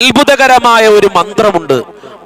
അത്ഭുതകരമായ ഒരു മന്ത്രമുണ്ട്.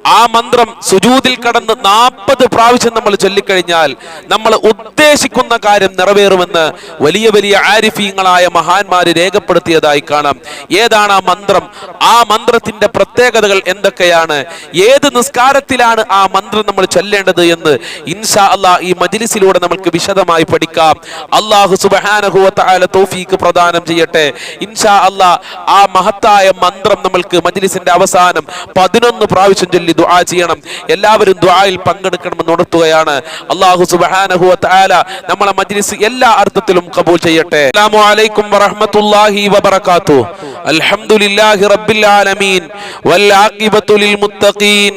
ആ മന്ത്രം സുജൂതിൽ കടന്ന് നാൽപ്പത് പ്രാവശ്യം നമ്മൾ ചൊല്ലിക്കഴിഞ്ഞാൽ നമ്മൾ ഉദ്ദേശിക്കുന്ന കാര്യം നിറവേറുമെന്ന് വലിയ വലിയ ആരിഫീങ്ങളായ മഹാന്മാര് രേഖപ്പെടുത്തിയതായി കാണാം. ഏതാണ് ആ മന്ത്രം? ആ മന്ത്രത്തിന്റെ പ്രത്യേകതകൾ എന്തൊക്കെയാണ്? ഏത് നിസ്കാരത്തിലാണ് ആ മന്ത്രം നമ്മൾ ചൊല്ലേണ്ടത് എന്ന് ഇൻഷാ അല്ലാ ഈ മജിലിസിലൂടെ നമുക്ക് വിശദമായി പഠിക്കാം. അള്ളാഹു സുബഹാനഹുവല തോഫീക്ക് പ്രദാനം ചെയ്യട്ടെ. ഇൻഷാ അല്ലാ ആ മഹത്തായ മന്ത്രം നമ്മൾക്ക് മജിലിസിന്റെ അവസാനം പതിനൊന്ന് പ്രാവശ്യം ചൊല്ലി ദുആ ചെയ്യണം. എല്ലാവരും ദുആയിൽ പങ്കെടുക്കണമെന്ന് ഉണർത്തുകയാണ്. അള്ളാഹു സുബ്ഹാനഹു വതആല നമ്മളെ മജ്ലിസ് എല്ലാ അർത്ഥത്തിലും കബൂൽ ചെയ്യട്ടെ. അസ്സലാമു അലൈക്കും വറഹ്മത്തുള്ളാഹി വബറകാതുഹു അൽഹംദുലില്ലാഹി റബ്ബിൽ ആലമീൻ. വൽ ആഖിബത്തു ലിൽ മുത്തഖീൻ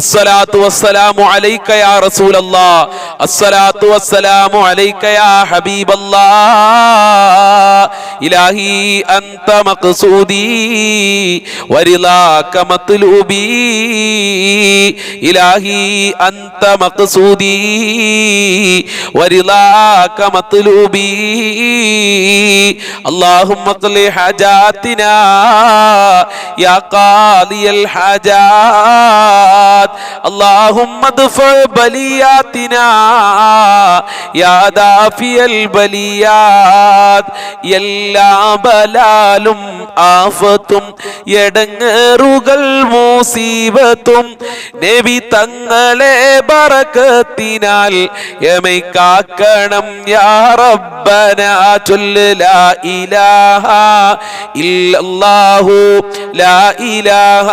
അസ്സലാത്തു വസ്സലാമു അലൈക യാ റസൂലല്ലാഹ് അസ്സലാത്തു വസ്സലാമു അലൈക യാ ഹബീബല്ലാഹ് ഇലാഹി അൻത മഖ്സൂദി. വരിലാക മത്ലൂബി. ഇലാഹി അൻത മഖ്സൂദി വരിളാക മത്ലൂബി اللهم اقض حاجاتنا يا قاضي الحاجات اللهم ادفع بلياتنا يا دافي البليات എല്ലാ ബലാലും ആഫത്തും എടങ്ങേറുകൾ മൂസീബത്തും നബി തങ്ങളെ ബറക്കത്തിനാൽ എമൈ കാക്കണം യാ റബ്ബന ചൊല്ല് ലാ ഇലാഹ ഇല്ലല്ലാഹു ലാ ഇലാഹ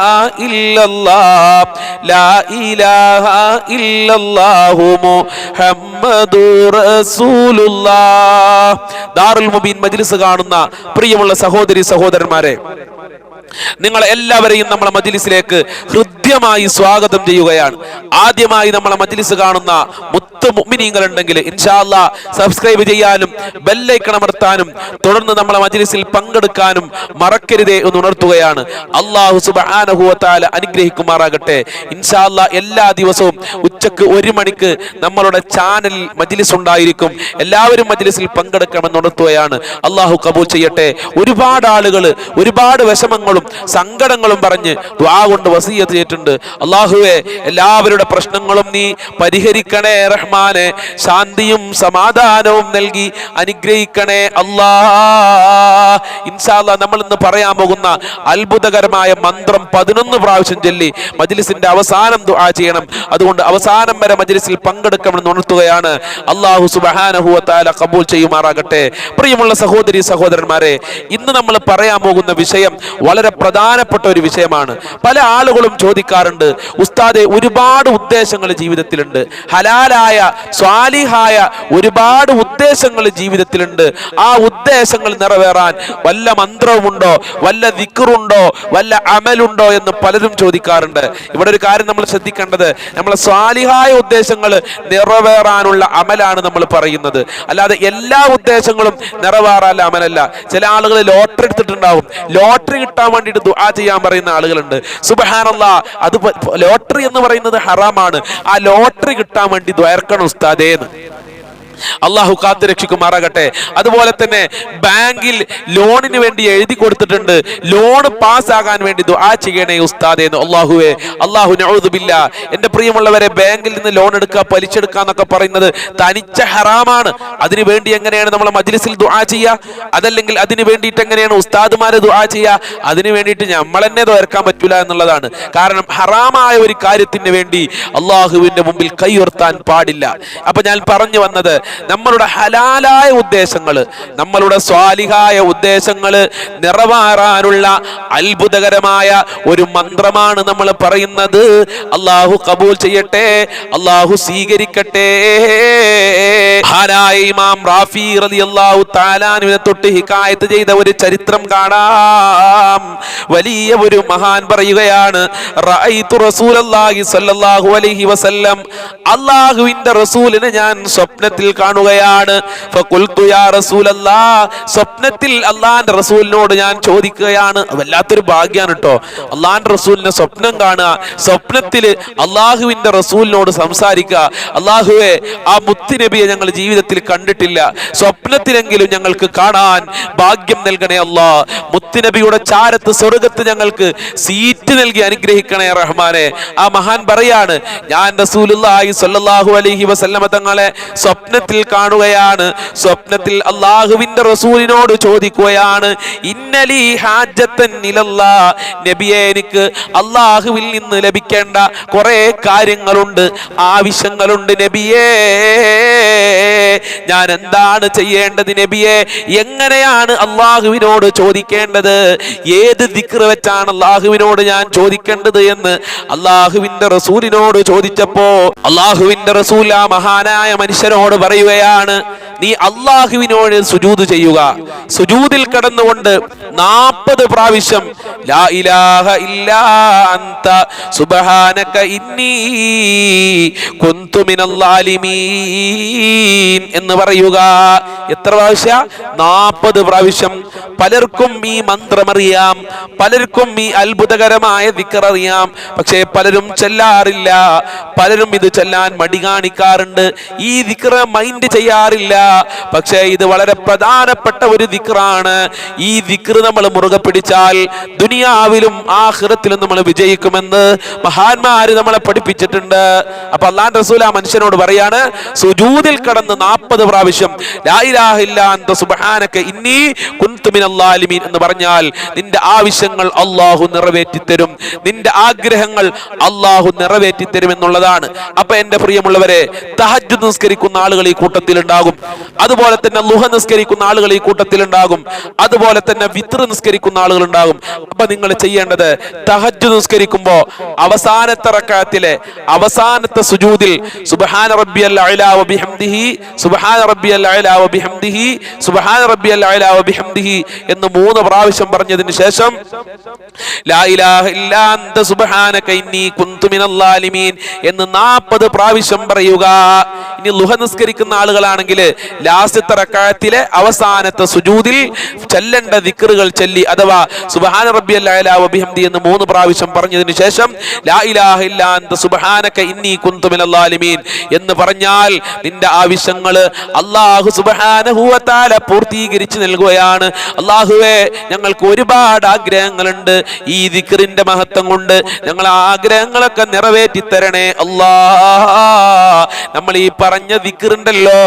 ഇല്ലല്ലാഹ് ലാ ഇലാഹ ഇല്ലല്ലാഹു മുഹമ്മദു റസൂലുള്ളാഹ് ദാറുൽ മുബീൻ മജ്ലിസ് കാണുന്ന പ്രിയമുള്ള സഹോദരി സഹോദരന്മാരെ നിങ്ങൾ എല്ലാവരെയും നമ്മളെ മജിലിസിലേക്ക് ഹൃദ്യമായി സ്വാഗതം ചെയ്യുകയാണ്. ആദ്യമായി നമ്മളെ മജിലിസ് കാണുന്ന മുത്ത് മുമ്മിനീങ്ങൾ ഉണ്ടെങ്കിൽ ഇൻഷാല്ല സബ്സ്ക്രൈബ് ചെയ്യാനും ബെല്ലൈക്കൺ അമർത്താനും തുടർന്ന് നമ്മളെ മജിലിസിൽ പങ്കെടുക്കാനും മറക്കരുതേ എന്ന് ഉണർത്തുകയാണ്. അള്ളാഹു സുബ്ഹാനഹു വതആല അനുഗ്രഹിക്കുമാറാകട്ടെ. ഇൻഷാല്ല എല്ലാ ദിവസവും ഉച്ചയ്ക്ക് ഒരു മണിക്ക് നമ്മളുടെ ചാനൽ മജിലിസ് ഉണ്ടായിരിക്കും. എല്ലാവരും മജിലിസിൽ പങ്കെടുക്കണമെന്ന് ഉണർത്തുകയാണ്. അള്ളാഹു കബൂൽ ചെയ്യട്ടെ. ഒരുപാട് ആളുകൾ ഒരുപാട് വിഷമങ്ങളും സങ്കടങ്ങളും പറഞ്ഞ് ദ്വാ കൊണ്ട് വസീയത്ത് ചെയ്തിട്ടുണ്ട്. അള്ളാഹുവെ എല്ലാവരുടെ പ്രശ്നങ്ങളും നീ പരിഹരിക്കണേ റഹ്മാനെ. ശാന്തിയും സമാധാനവും നൽകി അനുഗ്രഹിക്കണേ അല്ലാ. ഇൻഷാല്ല നമ്മൾ ഇന്ന് പറയാൻ പോകുന്ന അത്ഭുതകരമായ മന്ത്രം പതിനൊന്ന് പ്രാവശ്യം ചൊല്ലി മജ്ലിസിന്റെ അവസാനം ദുആ ചെയ്യണം. അതുകൊണ്ട് അവസാനം വരെ മജ്ലിസിൽ പങ്കെടുക്കണമെന്ന് ഉണർത്തുകയാണ്. അള്ളാഹു സുബ്ഹാനഹു വതആല കബൂൽ ചെയ്യുമാറാകട്ടെ. പ്രിയമുള്ള സഹോദരി സഹോദരന്മാരെ ഇന്ന് നമ്മൾ പറയാൻ പോകുന്ന വിഷയം വളരെ പ്രധാനപ്പെട്ട ഒരു വിഷയമാണ്. പല ആളുകളും ചോദിക്കാറുണ്ട് ഉസ്താദെ ഒരുപാട് ഉദ്ദേശങ്ങൾ ജീവിതത്തിലുണ്ട്. ഹലാലായ സ്വാലിഹായ ഒരുപാട് ഉദ്ദേശങ്ങൾ ജീവിതത്തിലുണ്ട്. ആ ഉദ്ദേശങ്ങൾ നിറവേറാൻ വല്ല മന്ത്രവുമുണ്ടോ? വല്ല ദിക്കറുണ്ടോ വല്ല അമലുണ്ടോ? എന്ന് പലരും ചോദിക്കാറുണ്ട്. ഇവിടെ ഒരു കാര്യം നമ്മൾ ശ്രദ്ധിക്കേണ്ടത് നമ്മളെ സ്വാലിഹായ ഉദ്ദേശങ്ങൾ നിറവേറാനുള്ള അമലാണ് നമ്മൾ പറയുന്നത്. അല്ലാതെ എല്ലാ ഉദ്ദേശങ്ങളും നിറവേറാനുള്ള അമലല്ല. ചില ആളുകൾ ലോട്ടറി എടുത്തിട്ടുണ്ടാവും. ലോട്ടറി കിട്ടാൻ വേണ്ടിയിട്ട് ദുആ ചെയ്യാൻ പറയുന്ന ആളുകളുണ്ട്. സുബഹാനല്ല അത് ലോട്ടറി എന്ന് പറയുന്നത് ഹറാമാണ്. ആ ലോട്ടറി കിട്ടാൻ വേണ്ടി ദ്വയർക്കണം ഉസ്താദേന്ന് അള്ളാഹു കാത്തു രക്ഷിക്കുമാറാകട്ടെ അതുപോലെ തന്നെ ബാങ്കിൽ ലോണിന് വേണ്ടി എഴുതി കൊടുത്തിട്ടുണ്ട്. ലോൺ പാസ്സാകാൻ വേണ്ടി ദുആ ചെയ്യണേ ഉസ്താദേ എന്ന് അള്ളാഹുവെ. അള്ളാഹു നഴുതുമില്ല എന്റെ പ്രിയമുള്ളവരെ ബാങ്കിൽ നിന്ന് ലോൺ എടുക്കുക പലിച്ചെടുക്കുക എന്നൊക്കെ പറയുന്നത് തനിച്ച ഹറാമാണ്. അതിനു വേണ്ടി എങ്ങനെയാണ് നമ്മൾ മജ്ലിസിൽ ദുആ ചെയ്യുക അതല്ലെങ്കിൽ അതിനു വേണ്ടിയിട്ട് എങ്ങനെയാണ് ഉസ്താദുമാരെ ദുആ ചെയ്യുക അതിനു വേണ്ടിയിട്ട് നമ്മൾ തന്നെ തോർക്കാൻ പറ്റൂല എന്നുള്ളതാണ്. കാരണം ഹറാമായ ഒരു കാര്യത്തിന് വേണ്ടി അള്ളാഹുവിന്റെ മുമ്പിൽ കൈയുർത്താൻ പാടില്ല. അപ്പൊ ഞാൻ പറഞ്ഞു വന്നത് നമ്മളുടെ ഹലാലായ ഉദ്ദേശങ്ങൾ നമ്മളുടെ സ്വാലിഹായ ഉദ്ദേശങ്ങൾ നിറവേറാനുള്ള അത്ഭുതകരമായ ഒരു മന്ത്രമാണ് നമ്മൾ പറയുന്നത്. അള്ളാഹു കബൂൽ ചെയ്യട്ടെ അള്ളാഹു സ്വീകരിക്കട്ടെ. ഇമാം റാഫി റളിയല്ലാഹു തആലാനുവിനെ തൊട്ട് ഹിക്കായത്ത് ചെയ്ത ഒരു ചരിത്രം കാണാം. വലിയ ഒരു മഹാൻ പറയുകയാണ് റഅയ്തു റസൂലല്ലാഹി സ്വല്ലല്ലാഹു അലൈഹി വസല്ലം അള്ളാഹുവിന്റെ റസൂലിനെ ഞാൻ സ്വപ്നത്തിൽ കാണുകയാണ്. സ്വപ്നത്തിൽ അള്ളാന്റെ റസൂലിനോട് ഞാൻ ചോദിക്കുകയാണ്. വല്ലാത്തൊരു ഭാഗ്യാണ് കേട്ടോ അള്ളാന്റെ റസൂലിനെ സ്വപ്നം കാണുക സ്വപ്നത്തിൽ അള്ളാഹുവിന്റെ റസൂലിനോട് സംസാരിക്കുക. അള്ളാഹുവെ ആ മുത്തുനബിയെ ഞങ്ങൾ ജീവിതത്തിൽ കണ്ടിട്ടില്ല. സ്വപ്നത്തിലെങ്കിലും ഞങ്ങൾക്ക് കാണാൻ ഭാഗ്യം നൽകണേ അല്ലാ മുത്തുനബിയുടെ ചാരത്ത് സ്വർഗത്ത് ഞങ്ങൾക്ക് സീറ്റ് നൽകി അനുഗ്രഹിക്കണേ റഹ്മാനെ. ആ മഹാൻ പറയാണ് ഞാൻ റസൂലുള്ളാഹി സ്വല്ലല്ലാഹു അലൈഹി വസല്ലമ തങ്ങളെ സ്വപ്നത്തിൽ കാണുകയാണ്. സ്വപ്നത്തിൽ അള്ളാഹുവിന്റെ റസൂലിനോട് ചോദിക്കുകയാണ് ഇന്നലി ഹാജത്തൻ നബിയെ എനിക്ക് അള്ളാഹുവിൽ നിന്ന് ലഭിക്കേണ്ട കുറെ കാര്യങ്ങളുണ്ട് ആവശ്യങ്ങളുണ്ട് നബിയേ. ഞാൻ എന്താണ് ചെയ്യേണ്ടത് നബിയെ? എങ്ങനെയാണ് അള്ളാഹുവിനോട് ചോദിക്കേണ്ടത്? ഏത് ദിക്ർ വെച്ചാണ് അള്ളാഹുവിനോട് ഞാൻ ചോദിക്കേണ്ടത് എന്ന് അള്ളാഹുവിന്റെ റസൂലിനോട് ചോദിച്ചപ്പോ അള്ളാഹുവിന്റെ റസൂൽ ആ മഹാനായ മനുഷ്യനോട് പറയുകയാണ് നീ അള്ളാഹുവിനോട് സുജൂത് ചെയ്യുക. സുജൂതിൽ കടന്നുകൊണ്ട് നാൽപ്പത് പ്രാവശ്യം ലാ ഇലാഹ അന്ത സുബ്ഹാനക ഇന്നി കുന്തു മിനൽ എന്ന് പറയുക. എത്ര പ്രാവശ്യ? നാൽപ്പത് പ്രാവശ്യം. പലർക്കും ഈ മന്ത്രമറിയാം പലർക്കും ഈ അത്ഭുതകരമായ ദിക്കറിയാം പക്ഷേ പലരും ചെല്ലാറില്ല. പലരും ഇത് ചെല്ലാൻ മടി കാണിക്കാറുണ്ട്. ഈ ദിക്കറ മൈൻഡ് ചെയ്യാറില്ല. പക്ഷേ ഇത് വളരെ പ്രധാനപ്പെട്ട ഒരു ദിക്റാണ്. ഈ ദിക്ർ നമ്മൾ മുറുകെ പിടിച്ചാൽ ദുനിയാവിലും ആഹ്റത്തിലും നമ്മൾ വിജയിക്കുമെന്ന് മഹാന്മാര് നമ്മളെ പഠിപ്പിച്ചിട്ടുണ്ട്. അപ്പൊ അള്ളാൻ റസൂൽ ആ മനുഷ്യനോട് പറയാണ് സുജൂദിൽ കടന്ന് നാൽപ്പത് പ്രാവശ്യം ഇന്നി കുന്തു മിനൽ ളാലിമീൻ എന്ന് പറഞ്ഞാൽ നിന്റെ ആവശ്യങ്ങൾ അള്ളാഹു നിറവേറ്റി തരും നിന്റെ ആഗ്രഹങ്ങൾ അള്ളാഹു നിറവേറ്റി തരും എന്നുള്ളതാണ്. അപ്പൊ എന്റെ പ്രിയമുള്ളവരെ തഹജ്ജുദ് നിസ്കരിക്കുന്ന ആളുകൾ ഈ കൂട്ടത്തിൽ ഉണ്ടാകും അതുപോലെ തന്നെ ലുഹ നിസ്കരിക്കുന്ന ആളുകൾ ഈ കൂട്ടത്തിൽ ഉണ്ടാകും അതുപോലെ തന്നെ വിത്ര നിസ്കരിക്കുന്ന ആളുകൾ ഉണ്ടാകും അപ്പൊ നിങ്ങൾ ചെയ്യേണ്ടത് തഹജ്ജു നിസ്കരിക്കുമ്പോ അവസാനത്തെ റക്കാത്തിലെ അവസാനത്തെ സുജൂദിൽ സുബ്ഹാന റബ്ബിയൽ അഅ്ലാ വബിഹംദിഹി സുബ്ഹാന വബിഹംദിഹി സുബ്ഹാന റബ്ബിയൽ അഅ്ലാ വബിഹംദിഹി എന്ന് മൂന്ന് പ്രാവശ്യം പറഞ്ഞതിന് ശേഷം ലാ ഇലാഹ ഇല്ലാ അന്ത സുബ്ഹാനക ഇന്നി കുന്തു മിനൽ ലാലിമീൻ എന്ന് 40 പ്രാവശ്യം പറയുക. ഇനി ലുഹ നിസ്കരിക്കുന്ന ആളുകളാണെങ്കിൽ ലാസ്റ്റത്തെ റക്കായത്തിലെ അവസാനത്തെ സുജൂതിൽ ചെല്ലേണ്ട ദിക്കറുകൾ ചൊല്ലി അഥവാ സുബഹാന റബ്ബി അല്ലാഹി എന്ന് മൂന്ന് പ്രാവശ്യം പറഞ്ഞതിന് ശേഷം ലാ ഇലാഹ ഇല്ലാ അൻത സുബ്ഹാനക ഇന്നി കുന്തു മിനൽ ളാലിമീൻ എന്ന് പറഞ്ഞാൽ നിന്റെ ആവശ്യങ്ങൾ അല്ലാഹു സുബ്ഹാനഹു തആല പൂർത്തീകരിച്ച് നൽകുകയാണ്. അല്ലാഹുവേ ഞങ്ങൾക്ക് ഒരുപാട് ആഗ്രഹങ്ങളുണ്ട്. ഈ ദിക്കറിന്റെ മഹത്വം കൊണ്ട് ഞങ്ങൾ ആഗ്രഹങ്ങളൊക്കെ നിറവേറ്റി തരണേ അല്ലാ നമ്മൾ ഈ പറഞ്ഞ ദിക്കറുണ്ടല്ലോ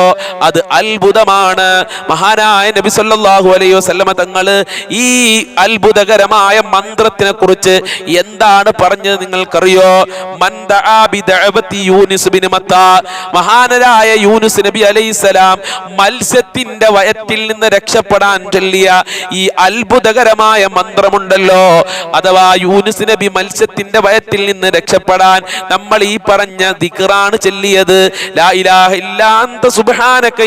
അത് അത്ഭുതമാണ്. മഹാനായ നബി സല്ലല്ലാഹു അലൈഹി വസല്ലമ തങ്ങൾ ഈ അത്ഭുതകരമായ മന്ത്രത്തിനെ കുറിച്ച് എന്താണ് പറഞ്ഞത് നിങ്ങൾക്കറിയോ? മഹാനരായ യൂനുസ് നബി അലൈഹിസ്സലാം മത്സ്യത്തിന്റെ വയറ്റിൽ നിന്ന് രക്ഷപ്പെടാൻ ചൊല്ലിയ ഈ അത്ഭുതകരമായ മന്ത്രമുണ്ടല്ലോ. അഥവാ യൂനുസ് നബി മത്സ്യത്തിന്റെ വയറ്റിൽ നിന്ന് രക്ഷപ്പെടാൻ നമ്മൾ ഈ പറഞ്ഞ ദിക്റാണ് ചൊല്ലിയത്. ലാ ഇലാഹ ഇല്ലാ അന്ത സുബ്ഹാനക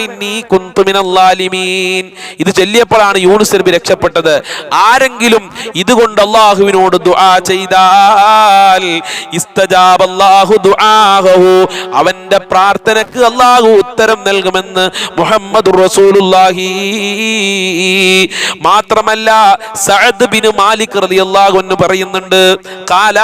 ഇത് ചൊല്ലിയപ്പോഴാണ് യൂനുസ് നബി രക്ഷപ്പെട്ടത്. ആരെങ്കിലും ഇതുകൊണ്ട് അള്ളാഹുവിനോട് ദുആ ചെയ്താൽ ഇസ്തജാബ് അല്ലാഹു അവന്റെ പ്രാർത്ഥനക്ക് അള്ളാഹു ഉത്തരം നൽകുമെന്ന് മുഹമ്മദ് മാത്രമല്ല സഅദ് ബിൻ മാലിക് റളിയല്ലാഹു അൻഹു പറയുന്നുണ്ട് കാല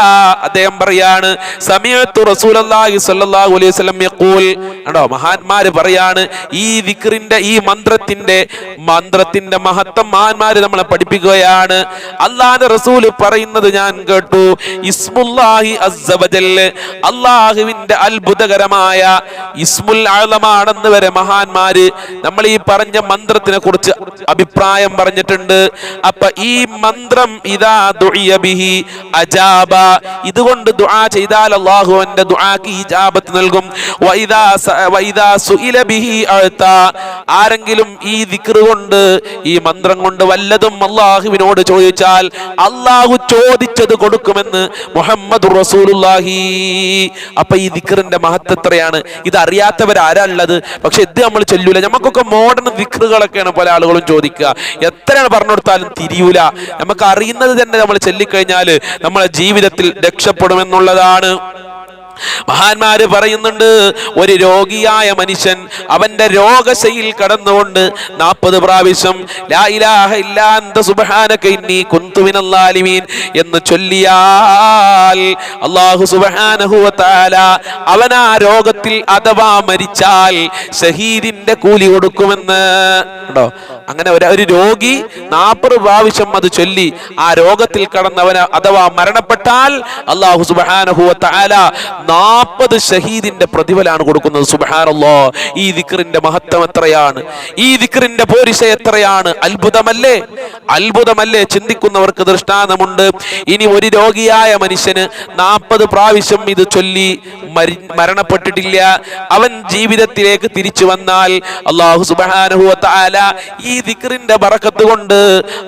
അദ്ദേഹം പറയാണ് സമയത്തു റസൂലുള്ളാഹി സ്വല്ലല്ലാഹു അലൈഹി വസല്ലം യഖൂൽ. കണ്ടോ മഹാന്മാര് പറയാണ് ഈ ദിക്റിന്റെ ഈ മന്ത്രത്തിന്റെ മന്ത്രത്തിന്റെ മഹത്വം മഹാന്മാര് നമ്മളെ പഠിപ്പിക്കുകയാണ്. അള്ളാന്റെ റസൂൽ പറയുന്നത് ഞാൻ കേട്ടു. ഇസ്മുല്ലാഹി അള്ളാഹുവിന്റെ അത്ഭുതകരമായ ഇസ്മുൽ ആളമാണെന്ന് വരെ മഹാന്മാര് നമ്മൾ ഈ പറഞ്ഞ മന്ത്രത്തിനെ കുറിച്ച് അഭിപ്രായം പറഞ്ഞിട്ടുണ്ട്. അപ്പൊ ഈ മന്ത്രം ഇതാ ദുഇയ ബിഹി അജാബ. ഇതുകൊണ്ട് ദുആ ചെയ്താൽ അള്ളാഹു അവന്റെ ദുആക്ക് ഇജാബത്ത് നൽകും. വൈദാ വഇദാ സുഇല ബിഹി ആരെങ്കിലും ഈ ദിക്റ് കൊണ്ട് ഈ മന്ത്രം കൊണ്ട് വല്ലതും അള്ളാഹുവിനോട് ചോദിച്ചാൽ അള്ളാഹു ചോദിച്ചത് കൊടുക്കുമെന്ന് മുഹമ്മദ് റസൂലുല്ലാഹി അപ്പൊ ഈ ദിക്റിന്റെ മഹത്വം എത്രയാണ്? ഇത് ഉള്ളത്? പക്ഷെ ഇത് നമ്മൾ ചെല്ലൂല. നമുക്കൊക്കെ മോഡേൺ ദിക്റുകളൊക്കെയാണ് പല ആളുകളും ചോദിക്കുക. എത്രയാണ് പറഞ്ഞു കൊടുത്താലും തിരിയൂല. നമുക്ക് അറിയുന്നത് തന്നെ നമ്മൾ ചൊല്ലിക്കഴിഞ്ഞാൽ നമ്മളെ ജീവിതത്തിൽ രക്ഷപ്പെടുമെന്നുള്ളതാണ്. മഹാന്മാര് പറയുന്നുണ്ട് ഒരു രോഗിയായ മനുഷ്യൻ അവന്റെ രോഗശയിൽ കടന്നുകൊണ്ട് നാൽപ്പത് പ്രാവശ്യം എന്ന് ചൊല്ലിയാൽ അവൻ ആ രോഗത്തിൽ അഥവാ മരിച്ചാൽ ഷഹീദിന്റെ കൂലി കൊടുക്കുമെന്ന്. ഉണ്ടോ അങ്ങനെ ഒരു രോഗി നാൽപ്പത് പ്രാവശ്യം അത് ചൊല്ലി ആ രോഗത്തിൽ കടന്നവന് അഥവാ മരണപ്പെട്ടാൽ അള്ളാഹു സുബാനഹുല നാൽപ്പത് ഷഹീദിന്റെ പ്രതിഫലാണ് കൊടുക്കുന്നത്. സുബ്ഹാനല്ലോ. ഈ ദിക്റിന്റെ മഹത്വം എത്രയാണ്? ഈ ദിക്റിന്റെ പോരിശ എത്രയാണ്? അത്ഭുതമല്ലേ? അത്ഭുതമല്ലേ? ചിന്തിക്കുന്നവർക്ക് ദൃഷ്ടാന്തമുണ്ട്. ഇനി ഒരു രോഗിയായ മനുഷ്യന് നാൽപ്പത് പ്രാവശ്യം ഇത് ചൊല്ലി മരി മരണപ്പെട്ടിട്ടില്ല. അവൻ ജീവിതത്തിലേക്ക് തിരിച്ചു വന്നാൽ അള്ളാഹു വതആല ഈ ദിക്റിന്റെ ബറക്കത്ത് കൊണ്ട്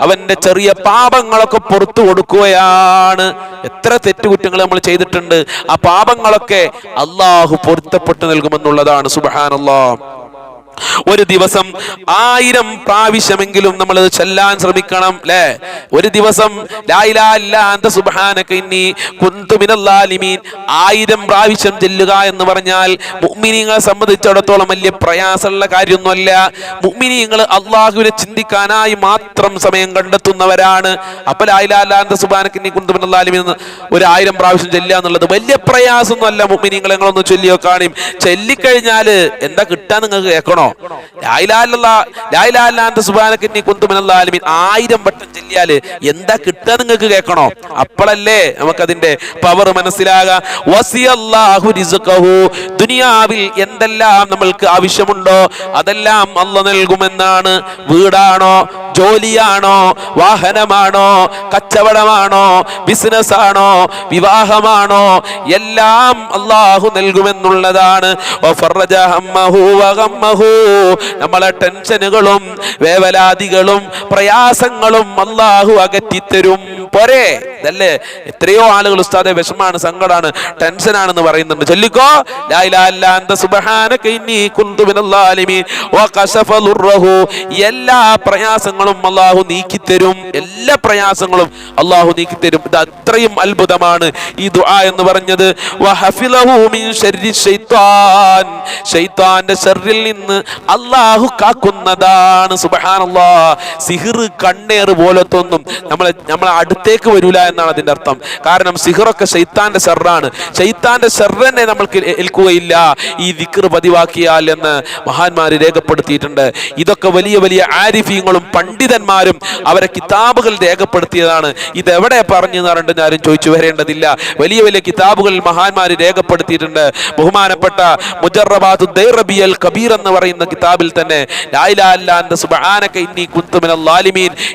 അവന്റെ ചെറിയ പാപങ്ങളൊക്കെ പുറത്തു കൊടുക്കുകയാണ്. എത്ര തെറ്റുകുറ്റങ്ങൾ നമ്മൾ ചെയ്തിട്ടുണ്ട്. ആ പാപങ്ങളൊക്കെ അള്ളാഹു പൊരുത്തപ്പെട്ടു നൽകുമെന്നുള്ളതാണ്. സുബ്ഹാനല്ലാ. ഒരു ദിവസം ആയിരം പ്രാവശ്യമെങ്കിലും നമ്മൾ ചെല്ലാൻ ശ്രമിക്കണം അല്ലേ ഒരു ദിവസം ആയിരം പ്രാവശ്യം ചെല്ലുക എന്ന് പറഞ്ഞാൽ മുഅ്മിനീങ്ങളെ സംബന്ധിച്ചിടത്തോളം വലിയ പ്രയാസമുള്ള കാര്യമൊന്നുമല്ല. മുഗ്മിനിങ്ങൾ അള്ളാഹുവിനെ ചിന്തിക്കാനായി മാത്രം സമയം കണ്ടെത്തുന്നവരാണ്. അപ്പൊ ലാ ഇലാഹ കുന്തുമിനല്ലാലിമീൻ ഒരു ആയിരം പ്രാവശ്യം ചെല്ലുക എന്നുള്ളത് വലിയ പ്രയാസമൊന്നുമല്ല മുഅ്മിനീങ്ങൾ നിങ്ങളൊന്ന് ചൊല്ലിയോ കാണും ചൊല്ലിക്കഴിഞ്ഞാൽ എന്താ കിട്ടാൻ നിങ്ങൾക്ക്? കേൾക്കണോ ആലിമീൻ ആയിരം വട്ടം ചെല്ലിയാൽ എന്താ കിട്ടുക നിങ്ങൾക്ക് കേൾക്കണോ? അപ്പോഴല്ലേ നമുക്കതിന്റെ പവർ മനസ്സിലാകാം. ദുനിയാവിൽ എന്തെല്ലാം നമ്മൾക്ക് ആവശ്യമുണ്ടോ അതെല്ലാം അല്ല നൽകുമെന്നാണ്. വീടാണോ ജോലിയാണോ വാഹനമാണോ കച്ചവടമാണോ ബിസിനസ് ആണോ വിവാഹമാണോ എല്ലാം അള്ളാഹു നൽകുമെന്നുള്ളതാണ്. നമ്മളെ ടെൻഷനുകളും വേവലാതികളും പ്രയാസങ്ങളും അള്ളാഹു അകറ്റിത്തരും. പോരെ? ഇതല്ലേ? എത്രയോ ആളുകൾ ഉസ്താദെ വിഷമാണ് സങ്കടമാണ് ടെൻഷനാണെന്ന് പറയുന്നുണ്ട്. ചൊല്ലിക്കോ. എല്ലാ പ്രയാസങ്ങളും അള്ളാഹു നീക്കിത്തരും. എല്ലാ പ്രയാസങ്ങളും അള്ളാഹു നീക്കിത്തരും. ഇത് അത്രയും അത്ഭുതമാണ് ഈ ദുആ എന്ന് പറഞ്ഞത്. ശൈത്താന്റെ ഷർറിൽ നിന്ന് അള്ളാഹു കാക്കുന്നതാണ്. സുബഹാനല്ലാ. സിഹിർ കണ്ണേർ പോലത്തെ ഒന്നും നമ്മളെ നമ്മളെ അടുത്തേക്ക് വരില്ല എന്നാണ് അതിന്റെ അർത്ഥം. കാരണം സിഹിറൊക്കെ ശൈത്താന്റെ ഷെറാണ് ശൈത്താന്റെ ഷർറന്നെ നമ്മൾക്ക് ഏൽക്കുകയില്ല. ഈ ദിക്ർ പതിവാക്കിയാൽ എന്ന് മഹാന്മാര് രേഖപ്പെടുത്തിയിട്ടുണ്ട്. ഇതൊക്കെ വലിയ വലിയ ആരിഫീങ്ങളും പണ്ഡിതന്മാരും അവരെ കിതാബുകൾ രേഖപ്പെടുത്തിയതാണ്. ഇതെവിടെ പറഞ്ഞു എന്ന് പറഞ്ഞിട്ട് ആരും ചോദിച്ചു വരേണ്ടതില്ല. വലിയ വലിയ കിതാബുകളിൽ മഹാന്മാര് രേഖപ്പെടുത്തിയിട്ടുണ്ട്. ബഹുമാനപ്പെട്ട മുജറബാദ് കബീർ എന്ന് പറയുന്ന കിതാബിൽ തന്നെ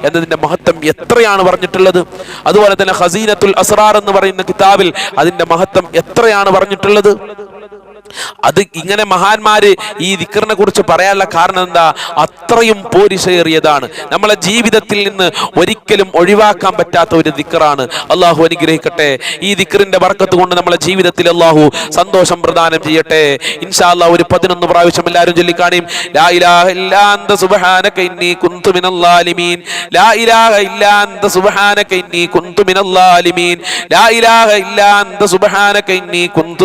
എന്നതിന്റെ മഹത്വം എത്രയാണ് പറഞ്ഞിട്ടുള്ളത്? അതുപോലെ തന്നെ ഹസീനത്തുൽ അസ്റാർ എന്ന് പറയുന്ന കിതാബിൽ അതിന്റെ മഹത്വം എത്രയാണ് പറഞ്ഞിട്ടുള്ളത്? അത് ഇങ്ങനെ മഹാന്മാര് ഈ ദിക്കറിനെ കുറിച്ച് പറയാനുള്ള കാരണം എന്താ? അത്രയും പോരിശേറിയതാണ് നമ്മളെ ജീവിതത്തിൽ നിന്ന് ഒരിക്കലും ഒഴിവാക്കാൻ പറ്റാത്ത ഒരു ദിക്കറാണ് അള്ളാഹു അനുഗ്രഹിക്കട്ടെ. ഈ ദിക്കറിന്റെ വർക്കത്ത് കൊണ്ട് നമ്മളെ ജീവിതത്തിൽ അള്ളാഹു സന്തോഷം പ്രദാനം ചെയ്യട്ടെ. ഇൻഷാ ഒരു പതിനൊന്ന് പ്രാവശ്യം എല്ലാവരും ചൊല്ലിക്കാണിയും ലാ ഇലാഹ സുബ്ഹാനക ഇന്നി കുന്തു ലാ ഇലാഹ സുബ്ഹാനക ഇന്നി കുന്തു ലാ ഇലാഹ സുബ്ഹാനക ഇന്നി കുന്തു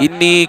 ഇന്നി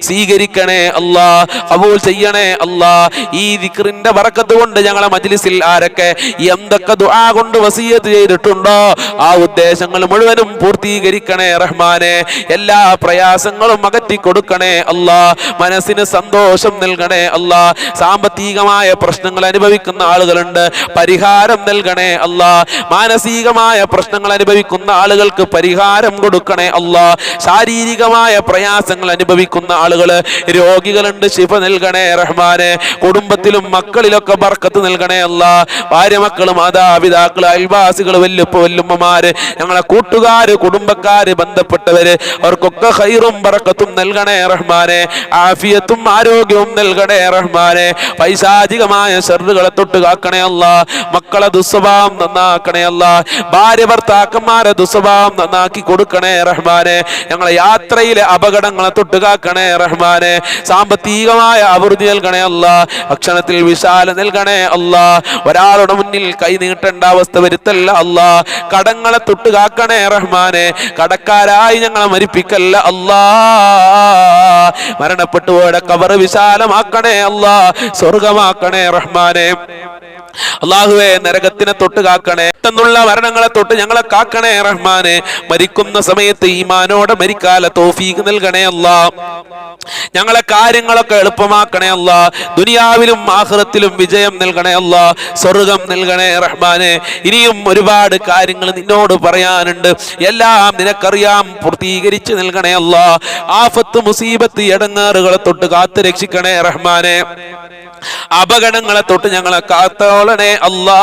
സ്വീകരിക്കണേ അല്ലാ കബൂൽ ചെയ്യണേ അല്ലാ. ഈ ദിക്റിന്റെ വറക്കത്ത് കൊണ്ട് ഞങ്ങളെ മജ്ലിസിൽ ആരൊക്കെ എന്തൊക്കെ ദുആ കൊണ്ട് വസീയത്ത് ചെയ്തിട്ടുണ്ടോ? ആ ഉദ്ദേശങ്ങൾ മുഴുവനും പൂർത്തീകരിക്കണേ റഹ്മാനെ. എല്ലാ പ്രയാസങ്ങളും അകറ്റി കൊടുക്കണേ അല്ലാ. മനസ്സിന് സന്തോഷം നൽകണേ അല്ലാ. സാമ്പത്തികമായ പ്രശ്നങ്ങൾ അനുഭവിക്കുന്ന ആളുകളുണ്ട്. പരിഹാരം നൽകണേ അല്ലാ. മാനസികമായ പ്രശ്നങ്ങൾ അനുഭവിക്കുന്ന ആളുകൾക്ക് പരിഹാരം കൊടുക്കണേ അല്ലാ. ശാരീരികമായ പ്രയാസങ്ങൾ അനുഭവിക്കുന്ന ആളുകൾ രോഗികളുണ്ട് ശിഫ നൽകണേ റഹ്മാനെ. കുടുംബത്തിലും മക്കളിലൊക്കെ ബർക്കത്ത് നൽകണേ അല്ല. ഭാര്യ മക്കൾ മാതാപിതാക്കൾ അയൽവാസികൾ വല്ലുപ്പ വല്ലുമ്മമാര് ഞങ്ങളെ കൂട്ടുകാര് കുടുംബക്കാര് ബന്ധപ്പെട്ടവര് അവർക്കൊക്കെ ഹൈറും ബറക്കത്തും നൽകണേ റഹ്മാനെ. ആഫിയത്തും ആരോഗ്യവും നൽകണേ റഹ്മാനെ. പൈശാചികമായ ഷെറുകളെ തൊട്ട് കാക്കണേ അല്ല. മക്കളെ ദുസ്വഭാവം നന്നാക്കണേ അല്ല. ഭാര്യ ഭർത്താക്കന്മാരെ ദുസ്വഭാവം നന്നാക്കി കൊടുക്കണേ റഹ്മാനെ. ഞങ്ങളെ യാത്രയിലെ അപകടങ്ങളെ തൊട്ടുകാക്കണേ റഹ്മാനെ. സാമ്പത്തികമായ അഭിവൃദ്ധി നൽകണേ അല്ല. ഭക്ഷണത്തിൽ വിശാല നൽകണേ അല്ല. ഒരാളുടെ മുന്നിൽ കൈ നീട്ടേണ്ട അവസ്ഥ വരുത്തല്ല അല്ല. കടങ്ങളെ തൊട്ടുകാക്കണേ റഹ്മാനെ. കടക്കാരായി ഞങ്ങളെ മരിപ്പിക്കല്ല അല്ലാ. മരണപ്പെട്ടു പോയുടെ കബറ് വിശാലമാക്കണേ അല്ലാ. സ്വർഗമാക്കണേ റഹ്മാനെ. അള്ളാഹുവെ നരകത്തിനെ തൊട്ട് കാക്കണേ പെട്ടെന്നുള്ള മരണങ്ങളെ തൊട്ട് ഞങ്ങളെ കാക്കണേ റഹ്മാനെ. മരിക്കുന്ന സമയത്ത് ഈമാനോടെ മരിക്കാല തോഫീക്ക് നൽകണേ അല്ല. ഞങ്ങളെ കാര്യങ്ങളൊക്കെ എളുപ്പമാക്കണേ അല്ല. ദുനിയാവിലും ആഹ്റത്തിലും വിജയം നൽകണേ അല്ല. സ്വർഗം നൽകണേ റഹ്മാനെ. ഇനിയും ഒരുപാട് കാര്യങ്ങൾ നിന്നോട് പറയാനുണ്ട്. എല്ലാം നിനക്കറിയാം. പൂർത്തീകരിച്ച് നൽകണേ അല്ല. ആഫത്ത് മുസീബത്ത് ഇടങ്ങാറുകളെ തൊട്ട് കാത്തു രക്ഷിക്കണേ റഹ്മാനെ. അപകടങ്ങളെ തൊട്ട് ഞങ്ങളെ കാത്തോളണേ അല്ലാ.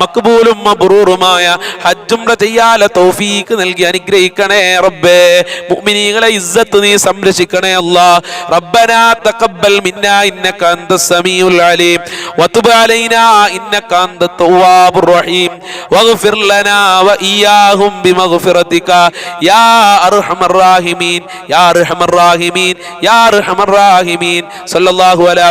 മക്ബൂലും മബ്രൂറുമായ ഹജ്ജുംറ ചെയ്യാല തൗഫീക്ക് നൽകി അനുഗ്രഹിക്കണേ റബ്ബേ. മുഅ്മിനീങ്ങളെ ഇസ്സത്ത് നീ സംരക്ഷിക്കണേ അല്ലാ. റബ്ബനാ തഖബ്ബൽ മിന്നാ ഇന്നക അന്ത സമീഉൽ അലീം. വതുബ് അലൈനാ ഇന്നക അന്ത തവ്വാബുർ റഹീം. വഗ്ഫിർ ലനാ വഇയ്യാഹും ബിമഗ്ഫിറതിക. യാ അർഹമർ റാഹിമീൻ യാ അർഹമർ റാഹിമീൻ യാ അർഹമർ റാഹിമീൻ. സല്ലല്ലാഹു അലാ